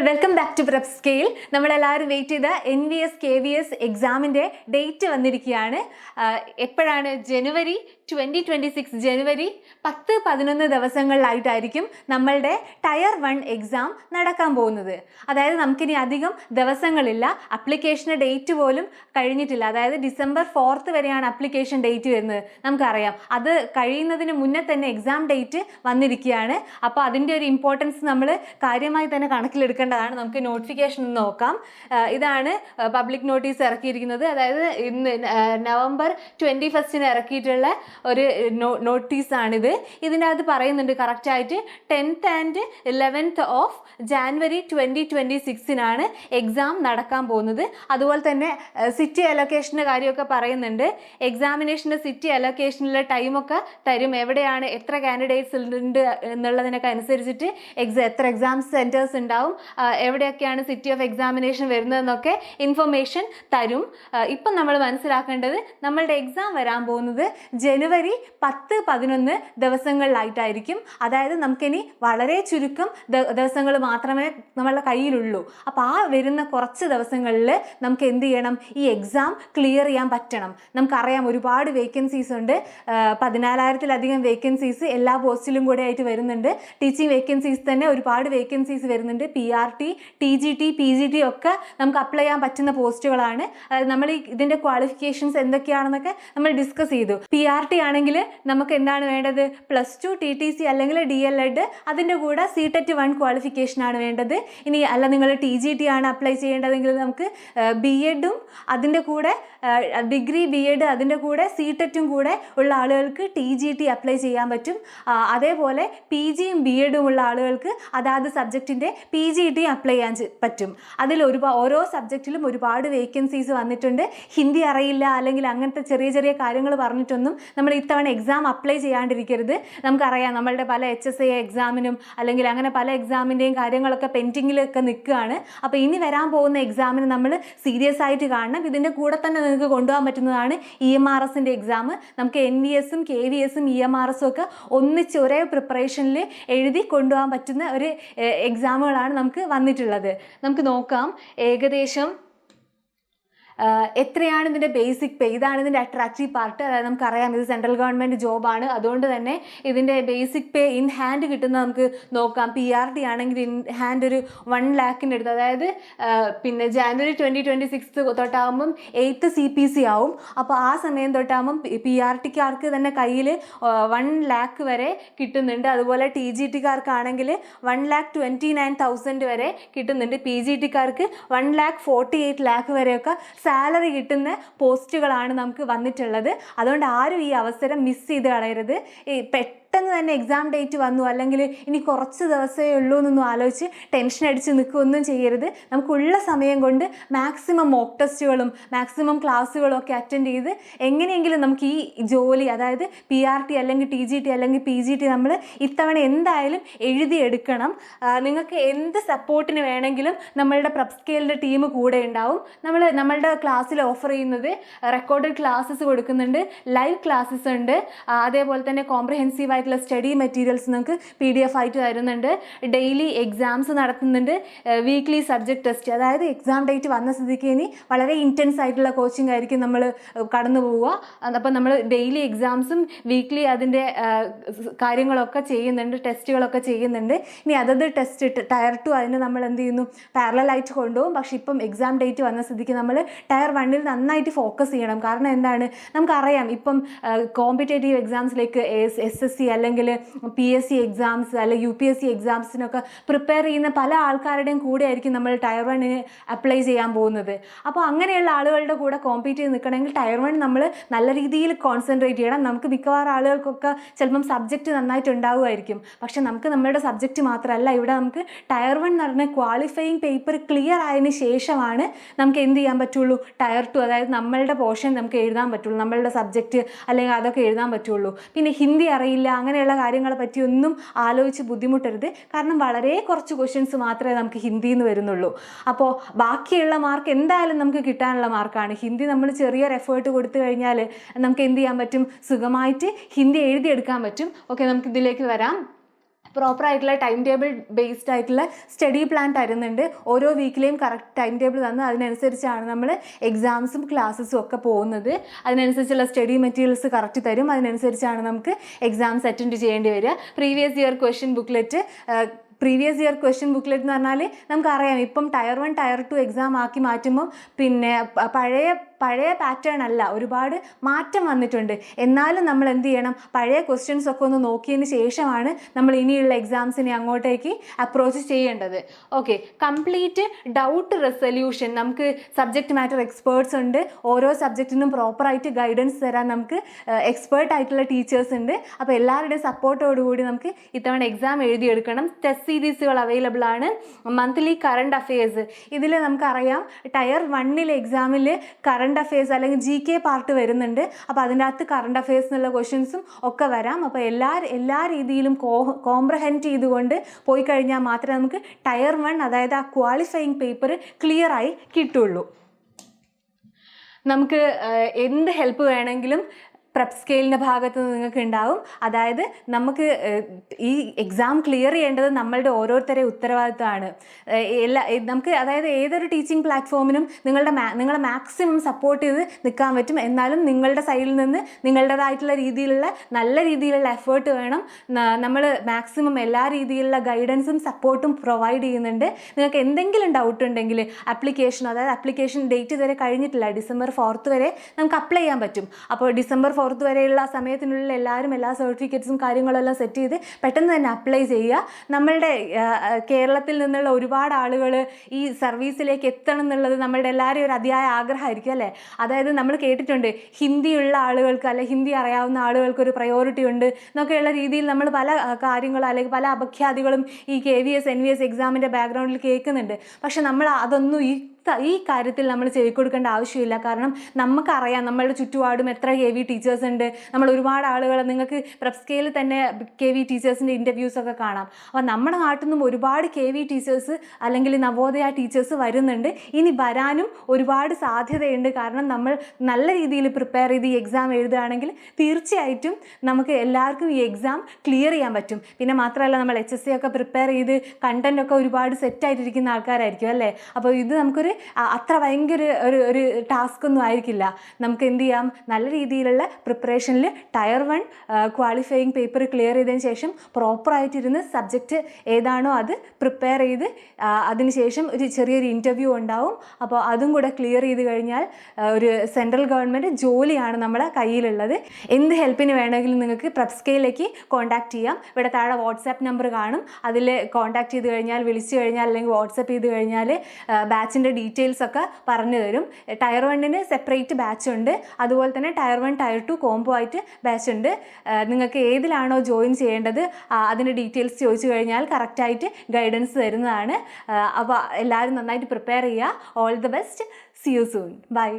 Welcome Back to prep scale നമ്മളെല്ലാവരും wait ചെയ്ത N V S K V S എക്സാമിന്റെ date വന്നിരിക്കുകയാണ്. എപ്പോഴാണ്? ജനുവരി ട്വന്റി ട്വന്റി സിക്സ് ജനുവരി പത്ത് പതിനൊന്ന് ദിവസങ്ങളിലായിട്ടായിരിക്കും നമ്മളുടെ ടയർ വൺ എക്സാം നടക്കാൻ പോകുന്നത്. അതായത് നമുക്കിനി അധികം ദിവസങ്ങളില്ല. അപ്ലിക്കേഷന്റെ ഡേറ്റ് പോലും കഴിഞ്ഞിട്ടില്ല. അതായത് ഡിസംബർ ഫോർത്ത് വരെയാണ് അപ്ലിക്കേഷൻ ഡേറ്റ് വരുന്നത്. നമുക്കറിയാം. അത് കഴിയുന്നതിന് മുന്നേ തന്നെ എക്സാം ഡേറ്റ് വന്നിരിക്കുകയാണ്. അപ്പോൾ അതിന്റെ ഒരു ഇമ്പോർട്ടൻസ് നമ്മൾ കാര്യമായി തന്നെ കണക്കിലെടുക്കേണ്ടതാണ്. നമുക്ക് നോട്ടിഫിക്കേഷൻ നോക്കാം. ഇതാണ് പബ്ലിക് നോട്ടീസ് ഇറക്കിയിരിക്കുന്നത്. അതായത് ഇന്ന് നവംബർ ട്വന്റി ഫസ്റ്റിന് ഇറക്കിയിട്ടുള്ള ഒരു നോട്ടീസാണിത് അത് പറയുന്നുണ്ട് കറക്റ്റായിട്ട് tenth and eleventh of January twenty twenty സിക്സിനാണ് exam നടക്കാൻ പോകുന്നത്. അതുപോലെ തന്നെ സിറ്റി അലൊക്കേഷന്റെ കാര്യമൊക്കെ പറയുന്നുണ്ട്. എക്സാമിനേഷന്റെ സിറ്റി അലൊക്കേഷനിലെ ടൈമൊക്കെ തരും. എവിടെയാണ് എത്ര കാൻഡിഡേറ്റ്സ് ഉണ്ട് എന്നുള്ളതിനൊക്കെ അനുസരിച്ചിട്ട് എക്സാ എത്ര എക്സാം സെന്റേഴ്സ് ഉണ്ടാവും. ആ, എവിടെയൊക്കെയാണ് സിറ്റി ഓഫ് എക്സാമിനേഷൻ വരുന്നതെന്നൊക്കെ ഇൻഫർമേഷൻ തരും. ഇപ്പം നമ്മൾ മനസ്സിലാക്കേണ്ടത് നമ്മളുടെ എക്സാം വരാൻ പോകുന്നത് ജനുവരി പത്ത് പതിനൊന്ന് ദിവസങ്ങളിലായിട്ടായിരിക്കും. അതായത് നമുക്കിനി വളരെ ചുരുക്കം ദിവസങ്ങൾ മാത്രമേ നമ്മളുടെ കയ്യിലുള്ളൂ. അപ്പോൾ ആ വരുന്ന കുറച്ച് ദിവസങ്ങളിൽ നമുക്ക് എന്ത് ചെയ്യണം? ഈ എക്സാം ക്ലിയർ ചെയ്യാൻ പറ്റണം. നമുക്കറിയാം ഒരുപാട് വേക്കൻസീസ് ഉണ്ട്. പതിനാലായിരത്തിലധികം വേക്കൻസീസ് എല്ലാ പോസ്റ്റിലും കൂടെ ആയിട്ട് വരുന്നുണ്ട്. ടീച്ചിങ് വേക്കൻസീസ് തന്നെ ഒരുപാട് വേക്കൻസീസ് വരുന്നുണ്ട്. P R T T G T P G T ഒക്കെ നമുക്ക് അപ്ലൈ ചെയ്യാൻ പറ്റുന്ന പോസ്റ്റുകളാണ് അതായത് നമ്മൾ ഇതിന്റെ ക്വാളിഫിക്കേഷൻസ് എന്തൊക്കെയാണെന്നൊക്കെ നമ്മൾ ഡിസ്കസ് ചെയ്തു. പി ആർ ടി ആണെങ്കിൽ നമുക്ക് എന്താണ് വേണ്ടത്? Plus two T T C അല്ലെങ്കിൽ ഡി എൽ എഡ് അതിന്റെ കൂടെ സി ടെറ്റ് വൺ ക്വാളിഫിക്കേഷൻ ആണ് വേണ്ടത്. ഇനി അല്ല നിങ്ങൾ ടി ജി ടി ആണ് അപ്ലൈ ചെയ്യേണ്ടതെങ്കിൽ നമുക്ക് ബി എഡും അതിന്റെ കൂടെ ഡിഗ്രി ബി എഡ് അതിന്റെ കൂടെ സി ടെറ്റും കൂടെ ഉള്ള ആളുകൾക്ക് ടി ജി ടി അപ്ലൈ ചെയ്യാൻ പറ്റും. അതേപോലെ പി ജിയും ബി എഡും ഉള്ള ആളുകൾക്ക് അതാത് സബ്ജക്റ്റിന്റെ പി ജി ടി അപ്ലൈ ചെയ്യാൻ പറ്റും. അതിൽ ഒരുപാട് ഓരോ സബ്ജക്റ്റിലും ഒരുപാട് വേക്കൻസീസ് വന്നിട്ടുണ്ട്. ഹിന്ദി അറിയില്ല അല്ലെങ്കിൽ അങ്ങനത്തെ ചെറിയ ചെറിയ കാര്യങ്ങൾ പറഞ്ഞിട്ടൊന്നും നമ്മൾ ഇത്തവണ എക്സാം അപ്ലൈ ചെയ്യാണ്ടിരിക്കരുത്. നമുക്കറിയാം നമ്മളുടെ പല എച്ച് എസ് എ എക്സാമിനും അല്ലെങ്കിൽ അങ്ങനെ പല എക്സാമിന്റെയും കാര്യങ്ങളൊക്കെ പെൻഡിങ്ങിലൊക്കെ നിൽക്കുകയാണ്. അപ്പോൾ ഇനി വരാൻ പോകുന്ന എക്സാമിന് നമ്മൾ സീരിയസ് ആയിട്ട് കാണണം. ഇതിന്റെ കൂടെ തന്നെ നിങ്ങൾക്ക് കൊണ്ടുപോകാൻ പറ്റുന്നതാണ് ഇ എം ആർ എസിന്റെ എക്സാം നമുക്ക് എൻ വി എസും കെ വി എസും ഇ എം ആർ എസും ഒക്കെ ഒന്നിച്ച് ഒരേ പ്രിപ്പറേഷനിൽ എഴുതി കൊണ്ടുപോകാൻ പറ്റുന്ന ഒരു എക്സാമുകളാണ് നമുക്ക് വന്നിട്ടുള്ളത് നമുക്ക് നോക്കാം. ഏകദേശം എത്രയാണ് ഇതിന്റെ ബേസിക് പേ ഇതാണ് ഇതിന്റെ അട്രാക്റ്റീവ് പാർട്ട് അതായത് നമുക്കറിയാം ഇത് സെൻട്രൽ ഗവൺമെന്റ് ജോബാണ് അതുകൊണ്ട് തന്നെ ഇതിന്റെ ബേസിക് പേ ഇൻ ഹാൻഡ് കിട്ടുന്ന നമുക്ക് നോക്കാം. പി ആർ ഡി ആണെങ്കിൽ ഇൻ ഹാൻഡ് ഒരു വൺ ലാക്കിന്റെ അടുത്ത്. അതായത് പിന്നെ ജാനുവരി ട്വന്റി ട്വന്റി സിക്സ് തൊട്ടാകുമ്പം എയ്ത്ത് സി പി സി ആവും. അപ്പോൾ ആ സമയം തൊട്ടാകുമ്പം പി ആർ ടിക്കാർക്ക് തന്നെ കയ്യിൽ വൺ ലാക്ക് വരെ കിട്ടുന്നുണ്ട്. അതുപോലെ T G ടിക്കാർക്കാണെങ്കിൽ one lakh twenty nine thousand വരെ കിട്ടുന്നുണ്ട്. P G ടിക്കാർക്ക് one lakh forty eight lakh വരെയൊക്കെ സാലറി കിട്ടുന്ന പോസ്റ്റുകളാണ് നമുക്ക് വന്നിട്ടുള്ളത്. അതുകൊണ്ട് ആരും ഈ അവസരം മിസ് ചെയ്ത് കളയരുത്. ഈ തന്നെ എക്സാം ഡേറ്റ് വന്നു. അല്ലെങ്കിൽ ഇനി കുറച്ച് ദിവസമേ ഉള്ളൂ എന്നൊന്നും ആലോചിച്ച് ടെൻഷൻ അടിച്ച് നിൽക്കുകയൊന്നും ചെയ്യരുത്. നമുക്കുള്ള സമയം കൊണ്ട് മാക്സിമം മോക്ക് ടെസ്റ്റുകളും മാക്സിമം ക്ലാസ്സുകളും ഒക്കെ അറ്റൻഡ് ചെയ്ത് എങ്ങനെയെങ്കിലും നമുക്ക് ഈ ജോലി അതായത് പി ആർ ടി അല്ലെങ്കിൽ ടി ജി ടി അല്ലെങ്കിൽ പി ജി ടി നമ്മൾ ഇത്തവണ എന്തായാലും എഴുതിയെടുക്കണം. നിങ്ങൾക്ക് എന്ത് സപ്പോർട്ടിന് വേണമെങ്കിലും നമ്മളുടെ പ്രബ് സ്കെയിലിന്റെ ടീം കൂടെ ഉണ്ടാവും. നമ്മൾ നമ്മളുടെ ക്ലാസ്സിൽ ഓഫർ ചെയ്യുന്നത് റെക്കോർഡഡ് ക്ലാസ്സസ് കൊടുക്കുന്നുണ്ട് ലൈവ് ക്ലാസ്സസ് ഉണ്ട്. അതേപോലെ തന്നെ കോംപ്രഹെൻസീവ് ആയിട്ടുള്ള സ്റ്റഡി മെറ്റീരിയൽസ് നിങ്ങൾക്ക് പി ഡി എഫ് ആയിട്ട് തരുന്നുണ്ട്. ഡെയിലി എക്സാംസ് നടത്തുന്നുണ്ട്. വീക്ക്ലി സബ്ജക്ട് ടെസ്റ്റ് അതായത് എക്സാം ഡേറ്റ് വന്ന സ്ഥിതിക്ക് ഇനി വളരെ ഇന്റൻസ് ആയിട്ടുള്ള കോച്ചിങ് ആയിരിക്കും നമ്മൾ കടന്നു പോവുക. അപ്പം നമ്മൾ ഡെയിലി എക്സാംസും വീക്ക്ലി അതിന്റെ കാര്യങ്ങളൊക്കെ ചെയ്യുന്നുണ്ട്. ടെസ്റ്റുകളൊക്കെ ചെയ്യുന്നുണ്ട്. ഇനി അതത് ടെസ്റ്റ് ടയർ ടു അതിന് നമ്മൾ എന്ത് ചെയ്യുന്നു? പാരലായിട്ട് കൊണ്ടുപോകും. പക്ഷേ ഇപ്പം എക്സാം ഡേറ്റ് വന്ന സ്ഥിതിക്ക് നമ്മൾ ടയർ വണ്ണിൽ നന്നായിട്ട് ഫോക്കസ് ചെയ്യണം. കാരണം എന്താണ്? നമുക്കറിയാം. ഇപ്പം കോമ്പറ്റേറ്റീവ് എക്സാംസിലേക്ക് എസ് എസ് സി അല്ലെങ്കിൽ പി എസ് സി എക്സാംസ് അല്ലെങ്കിൽ യു പി എസ് സി എക്സാംസിനൊക്കെ പ്രിപ്പയർ ചെയ്യുന്ന പല ആൾക്കാരുടെയും കൂടെ ആയിരിക്കും നമ്മൾ ടയർ വണ്ണിന് അപ്ലൈ ചെയ്യാൻ പോകുന്നത്. അപ്പോൾ അങ്ങനെയുള്ള ആളുകളുടെ കൂടെ കോമ്പീറ്റ് ചെയ്ത് നിൽക്കണമെങ്കിൽ ടയർ വൺ നമ്മൾ നല്ല രീതിയിൽ കോൺസെൻട്രേറ്റ് ചെയ്യണം. നമുക്ക് മിക്കവാറും ആളുകൾക്കൊക്കെ ചിലപ്പം സബ്ജക്റ്റ് നന്നായിട്ട് ഉണ്ടാവുമായിരിക്കും. പക്ഷെ നമുക്ക് നമ്മളുടെ സബ്ജക്റ്റ് മാത്രമല്ല. ഇവിടെ നമുക്ക് ടയർ വൺ എന്ന് പറഞ്ഞ ക്വാളിഫയിങ് പേപ്പർ ക്ലിയർ ആയതിന് ശേഷമാണ് നമുക്ക് എന്ത് ചെയ്യാൻ പറ്റുള്ളൂ? ടയർ ടു അതായത് നമ്മളുടെ പോർഷൻ നമുക്ക് എഴുതാൻ പറ്റുള്ളൂ. നമ്മളുടെ സബ്ജക്റ്റ് അല്ലെങ്കിൽ അതൊക്കെ എഴുതാൻ പറ്റുള്ളൂ. പിന്നെ ഹിന്ദി അറിയില്ല അങ്ങനെയുള്ള കാര്യങ്ങളെ പറ്റിയൊന്നും ആലോചിച്ച് ബുദ്ധിമുട്ടരുത്. കാരണം വളരെ കുറച്ച് ക്വസ്റ്റ്യൻസ് മാത്രമേ നമുക്ക് ഹിന്ദിയിൽ നിന്ന് വരുന്നുള്ളൂ. അപ്പോൾ ബാക്കിയുള്ള മാർക്ക് എന്തായാലും നമുക്ക് കിട്ടാനുള്ള മാർക്കാണ് ഹിന്ദി നമ്മൾ ചെറിയൊരു എഫേർട്ട് കൊടുത്തു കഴിഞ്ഞാൽ നമുക്ക് എന്ത് ചെയ്യാൻ പറ്റും? സുഖമായിട്ട് ഹിന്ദി എഴുതിയെടുക്കാൻ പറ്റും. ഓക്കെ നമുക്ക് ഇതിലേക്ക് വരാം. പ്രോപ്പർ ആയിട്ടുള്ള ടൈം ടേബിൾ ബേസ്ഡ് ആയിട്ടുള്ള സ്റ്റഡി പ്ലാൻ തരുന്നുണ്ട്. ഓരോ വീക്കിലെയും കറക്റ്റ് ടൈം ടേബിൾ തന്ന് അതിനനുസരിച്ചാണ് നമ്മൾ എക്സാംസും ക്ലാസ്സും ഒക്കെ പോകുന്നത്. അതിനനുസരിച്ചുള്ള സ്റ്റഡി മെറ്റീരിയൽസ് കറക്റ്റ് തരും. അതിനനുസരിച്ചാണ് നമുക്ക് എക്സാംസ് അറ്റൻഡ് ചെയ്യേണ്ടി വരിക. Previous year question booklet previous year question booklet എന്ന് പറഞ്ഞാൽ നമുക്കറിയാം. ഇപ്പം tier one tier two exam ആക്കി മാറ്റുമ്പം പിന്നെ പഴയ പഴയ പാറ്റേൺ അല്ല. ഒരുപാട് മാറ്റം വന്നിട്ടുണ്ട്. എന്നാലും നമ്മൾ എന്ത് ചെയ്യണം? പഴയ ക്വസ്റ്റ്യൻസ് ഒക്കെ ഒന്ന് നോക്കിയതിന് ശേഷമാണ് നമ്മൾ ഇനിയുള്ള എക്സാംസിനെ അങ്ങോട്ടേക്ക് അപ്രോച്ച് ചെയ്യേണ്ടത്. ഓക്കെ കംപ്ലീറ്റ് ഡൗട്ട് റെസൊല്യൂഷൻ നമുക്ക് സബ്ജക്റ്റ് മാറ്റർ എക്സ്പേർട്സ് ഉണ്ട്. ഓരോ സബ്ജക്റ്റിനും പ്രോപ്പറായിട്ട് ഗൈഡൻസ് തരാൻ നമുക്ക് എക്സ്പേർട്ട് ആയിട്ടുള്ള ടീച്ചേഴ്സ് ഉണ്ട്. അപ്പോൾ എല്ലാവരുടെയും സപ്പോർട്ടോടുകൂടി നമുക്ക് ഇത്തവണ എക്സാം എഴുതിയെടുക്കണം. ടെസ്റ്റ് സീരീസുകൾ അവൈലബിൾ ആണ്. മന്ത്ലി കറണ്ട് അഫയേഴ്സ് ഇതിൽ നമുക്കറിയാം ടയർ വണ്ണിലെ എക്സാമിൽ കറണ്ട് അഫയേഴ്സ് അല്ലെങ്കിൽ ജി കെ പാർട്ട് വരുന്നുണ്ട്. അപ്പോൾ അതിന്റെ അകത്ത് കറണ്ട് അഫയേഴ്സ് എന്നുള്ള ക്വസ്റ്റ്യൻസും ഒക്കെ വരാം. അപ്പോൾ എല്ലാ എല്ലാ രീതിയിലും കോ കോംപ്രഹെൻഡ് ചെയ്തുകൊണ്ട് പോയി കഴിഞ്ഞാൽ മാത്രമേ നമുക്ക് ടയർ വൺ അതായത് ആ ക്വാളിഫയിങ് പേപ്പർ ക്ലിയറായി കിട്ടുള്ളൂ. നമുക്ക് എന്ത് ഹെൽപ്പ് വേണമെങ്കിലും പ്രപ്പ് സ്കെയിലിന്റെ ഭാഗത്ത് നിന്ന് നിങ്ങൾക്ക് ഉണ്ടാവും അതായത് നമുക്ക് ഈ എക്സാം ക്ലിയർ ചെയ്യേണ്ടത് നമ്മളുടെ ഓരോരുത്തരെ ഉത്തരവാദിത്തമാണ് എല്ലാ നമുക്ക് അതായത് ഏതൊരു ടീച്ചിങ് പ്ലാറ്റ്ഫോമിനും നിങ്ങളുടെ നിങ്ങളെ മാക്സിമം സപ്പോർട്ട് ചെയ്ത് നിൽക്കാൻ പറ്റും. എന്നാലും നിങ്ങളുടെ സൈഡിൽ നിന്ന് നിങ്ങളുടേതായിട്ടുള്ള രീതിയിലുള്ള നല്ല രീതിയിലുള്ള എഫേർട്ട് വേണം. നമ്മൾ മാക്സിമം എല്ലാ രീതിയിലുള്ള ഗൈഡൻസും സപ്പോർട്ടും പ്രൊവൈഡ് ചെയ്യുന്നുണ്ട്. നിങ്ങൾക്ക് എന്തെങ്കിലും ഡൗട്ട് ഉണ്ടെങ്കിൽ അപ്ലിക്കേഷൻ അതായത് അപ്ലിക്കേഷൻ ഡേറ്റ് ഇതുവരെ കഴിഞ്ഞിട്ടില്ല. ഡിസംബർ ഫോർത്ത് വരെ നമുക്ക് അപ്ലൈ ചെയ്യാൻ പറ്റും. അപ്പോൾ ഡിസംബർ ഫോർത്ത് വരെയുള്ള സമയത്തിനുള്ളിൽ എല്ലാവരും എല്ലാ സർട്ടിഫിക്കറ്റ്സും കാര്യങ്ങളെല്ലാം സെറ്റ് ചെയ്ത് പെട്ടെന്ന് തന്നെ അപ്ലൈ ചെയ്യുക. നമ്മളുടെ കേരളത്തിൽ നിന്നുള്ള ഒരുപാട് ആളുകൾ ഈ സർവീസിലേക്ക് എത്തണം എന്നുള്ളത് നമ്മളുടെ എല്ലാവരെയും ഒരു അതിയായ ആഗ്രഹമായിരിക്കും അല്ലേ? അതായത് നമ്മൾ കേട്ടിട്ടുണ്ട് ഹിന്ദിയുള്ള ആളുകൾക്ക് അല്ലെ ഹിന്ദി അറിയാവുന്ന ആളുകൾക്ക് ഒരു പ്രയോറിറ്റി ഉണ്ട് എന്നൊക്കെയുള്ള രീതിയിൽ നമ്മൾ പല കാര്യങ്ങളും അല്ലെങ്കിൽ പല അപഖ്യാതികളും ഈ K V S N V S എക്സാമിന്റെ ബാക്ക്ഗ്രൗണ്ടിൽ കേൾക്കുന്നുണ്ട്. പക്ഷെ നമ്മൾ അതൊന്നും ഈ ഈ കാര്യത്തിൽ നമ്മൾ ചെവി കൊടുക്കേണ്ട ആവശ്യമില്ല. കാരണം നമുക്കറിയാം നമ്മളുടെ ചുറ്റുപാടും എത്ര കെ വി ടീച്ചേഴ്സ് ഉണ്ട്. നമ്മൾ ഒരുപാട് ആളുകൾ നിങ്ങൾക്ക് പ്രപ്പ് സ്കെയിലിൽ തന്നെ കെ വി ടീച്ചേഴ്സിന്റെ ഇന്റർവ്യൂസ് ഒക്കെ കാണാം. അപ്പോൾ നമ്മുടെ നാട്ടിൽ നിന്നും ഒരുപാട് കെ വി ടീച്ചേഴ്സ് അല്ലെങ്കിൽ നവോദയ ടീച്ചേഴ്സ് വരുന്നുണ്ട്. ഇനി വരാനും ഒരുപാട് സാധ്യതയുണ്ട്. കാരണം നമ്മൾ നല്ല രീതിയിൽ പ്രിപ്പയർ ചെയ്ത് ഈ എക്സാം എഴുതുകയാണെങ്കിൽ തീർച്ചയായിട്ടും നമുക്ക് എല്ലാവർക്കും ഈ എക്സാം ക്ലിയർ ചെയ്യാൻ പറ്റും. പിന്നെ മാത്രമല്ല നമ്മൾ എച്ച് എസ് സി ഒക്കെ പ്രിപ്പയർ ചെയ്ത് കണ്ടന്റ് ഒക്കെ ഒരുപാട് സെറ്റ് ആയിട്ടിരിക്കുന്ന ആൾക്കാരായിരിക്കും അല്ലേ? അപ്പോൾ ഇത് നമുക്കൊരു അത്ര ഭയങ്കര ഒരു ഒരു ടാസ്ക് ഒന്നും ആയിരിക്കില്ല. നമുക്ക് എന്ത് ചെയ്യാം? നല്ല രീതിയിലുള്ള പ്രിപ്പറേഷനിൽ tier one qualifying paper clear ചെയ്തതിന് ശേഷം പ്രോപ്പറായിട്ടിരുന്ന് സബ്ജക്റ്റ് ഏതാണോ അത് പ്രിപ്പയർ ചെയ്ത് അതിനുശേഷം ഒരു ചെറിയൊരു ഇന്റർവ്യൂ ഉണ്ടാവും. അപ്പോൾ അതും കൂടെ ക്ലിയർ ചെയ്ത് കഴിഞ്ഞാൽ ഒരു സെൻട്രൽ ഗവൺമെന്റ് ജോലിയാണ് നമ്മുടെ കയ്യിലുള്ളത്. എന്ത് ഹെൽപ്പിന് വേണമെങ്കിലും നിങ്ങൾക്ക് പ്രബ്സ്കേയിലേക്ക് കോൺടാക്റ്റ് ചെയ്യാം. ഇവിടെ താഴെ വാട്സാപ്പ് നമ്പർ കാണും. അതിൽ കോൺടാക്ട് ചെയ്ത് കഴിഞ്ഞാൽ വിളിച്ചു കഴിഞ്ഞാൽ അല്ലെങ്കിൽ വാട്സപ്പ് ചെയ്ത് കഴിഞ്ഞാൽ ബാച്ചിന്റെ ഡീറ്റെയിൽസ് ഒക്കെ പറഞ്ഞു തരും. ടയർ വണ്ണിന് സെപ്പറേറ്റ് ബാച്ച് ഉണ്ട്. അതുപോലെ തന്നെ tier one tier two combo ആയിട്ട് ബാച്ച് ഉണ്ട്. നിങ്ങൾക്ക് ഏതിലാണോ ജോയിൻ ചെയ്യേണ്ടത് അതിന്റെ ഡീറ്റെയിൽസ് ചോദിച്ചു കഴിഞ്ഞാൽ കറക്റ്റായിട്ട് ഗൈഡൻസ് തരുന്നതാണ്. അപ്പോൾ എല്ലാവരും നന്നായിട്ട് പ്രിപ്പയർ ചെയ്യുക. All the best see you soon bye